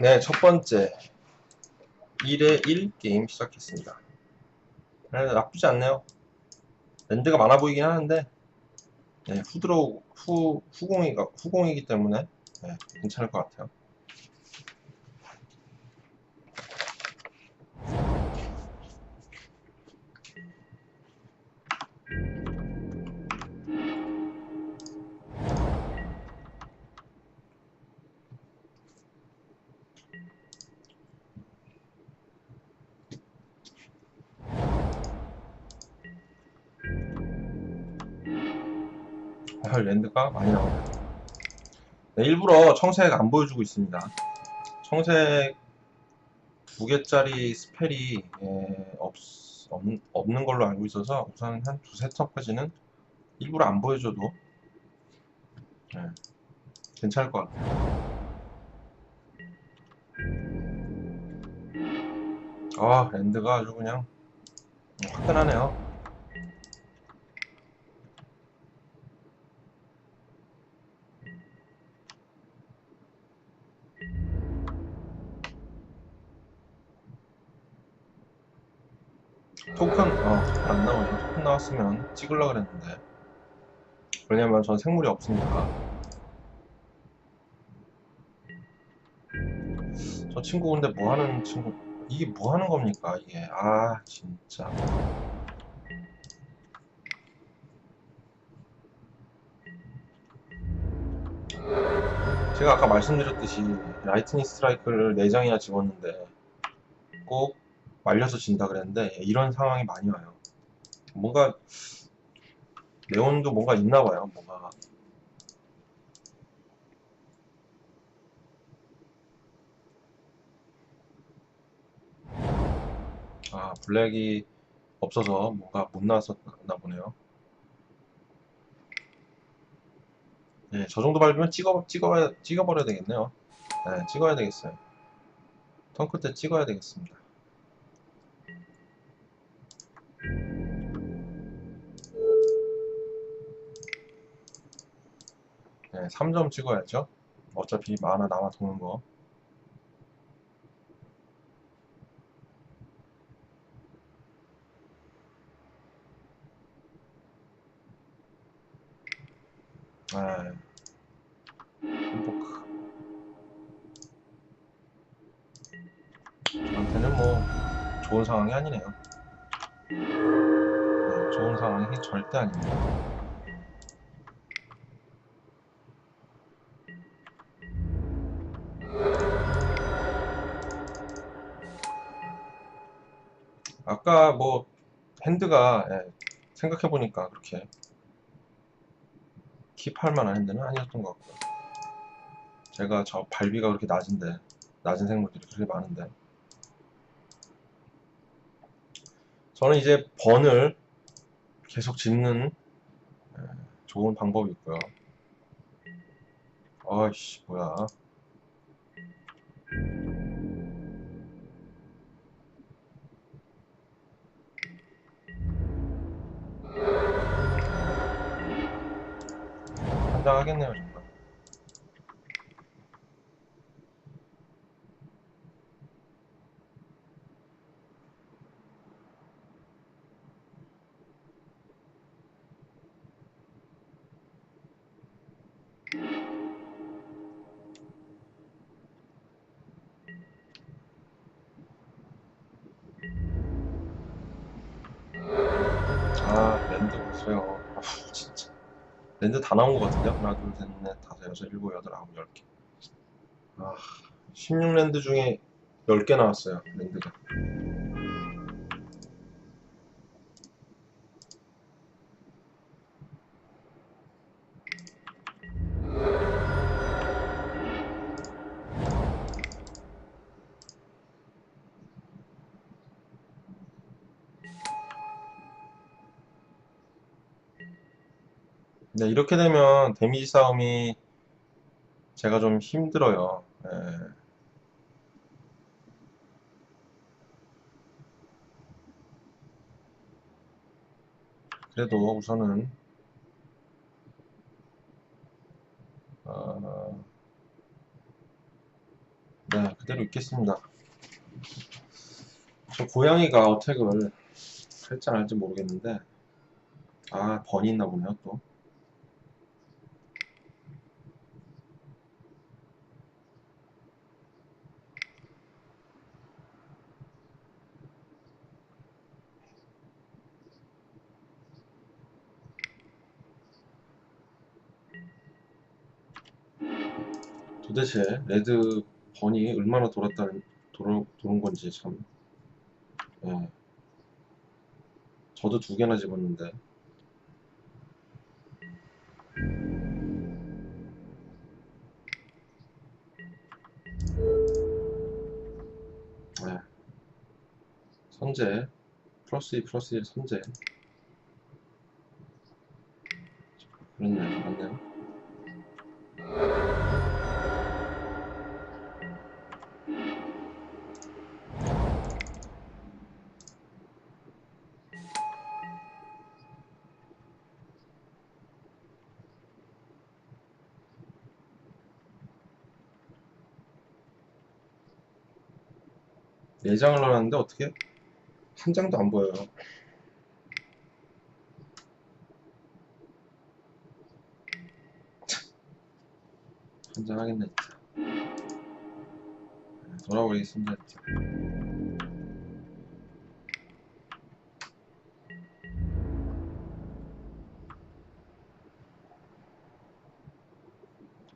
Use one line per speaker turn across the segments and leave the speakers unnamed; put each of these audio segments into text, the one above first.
네, 첫 번째 1에 1 게임 시작했습니다. 네, 나쁘지 않네요. 랜드가 많아 보이긴 하는데 네, 후드로 후 후공이가 후공이기 때문에 네, 괜찮을 것 같아요. 아, 랜드가 많이 나오네요. 네, 일부러 청색 안 보여주고 있습니다. 청색 두 개짜리 스펠이 예, 없, 없, 없는 걸로 알고 있어서 우선 한 두세 턴까지는 일부러 안 보여줘도 예, 괜찮을 것 같아요. 아, 랜드가 아주 그냥 화끈하네요. 토큰, 어, 안 나오죠. 토큰 나왔으면 찍으려고 그랬는데. 왜냐면 전 생물이 없으니까. 저 친구 근데 뭐 하는 친구, 이게 뭐 하는 겁니까, 이게. 아, 진짜. 제가 아까 말씀드렸듯이 라이트닝 스트라이크를 4장이나 집었는데 꼭 말려서 진다 그랬는데 이런 상황이 많이 와요. 뭔가 레온도 뭔가 있나 봐요. 뭔가 아 블랙이 없어서 뭔가 못 나왔었나 보네요. 네, 저 정도 밟으면 찍어 찍어 찍어버려야 되겠네요. 네, 찍어야 되겠어요. 턴크 때 찍어야 되겠습니다. 네, 3점 찍어야죠. 어차피 만화 남아 도는 거. 네. 행복. 저한테는 뭐 좋은 상황이 아니네요. 네, 좋은 상황이 절대 아닙니다. 아까 뭐 핸드가 예, 생각해보니까 그렇게 킵할 만한 핸드는 아니었던 것 같고요. 제가 저 발비가 그렇게 낮은데 낮은 생물들이 그렇게 많은데 저는 이제 번을 계속 짚는 예, 좋은 방법이 있고요. 아이씨 뭐야 판단하겠네요 정말. 아 랜드 보세요. 랜드 다 나온 것 같은데요? 하나, 둘, 셋, 넷, 다섯, 여섯, 일곱, 여덟, 아홉, 열 개. 아, 16랜드 중에 10개 나왔어요, 랜드가. 네, 이렇게 되면 데미지 싸움이 제가 좀 힘들어요. 예. 그래도 우선은 어, 네, 그대로 있겠습니다. 저 고양이가 어택을 할지 안 할지 모르겠는데, 아, 번이 있나 보네요, 또. 도대체 레드 번이 얼마나 돌았다는 돌아, 도는 건지 참. 예. 저도 두 개나 집었는데. 예. 선제 플러스 2 플러스 1 선제. 그렇네요, 맞네요. 네 장을 넣었는데 어떻게 한 장도 안 보여요. 한장 하겠네. 네, 돌아버리겠습니다 진짜.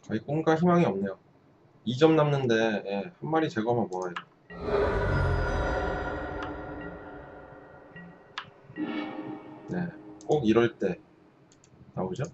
거의 꿈과 희망이 없네요. 2점 남는데 예, 한 마리 제거하면 뭐예요? 네, 꼭 이럴 때 나오죠?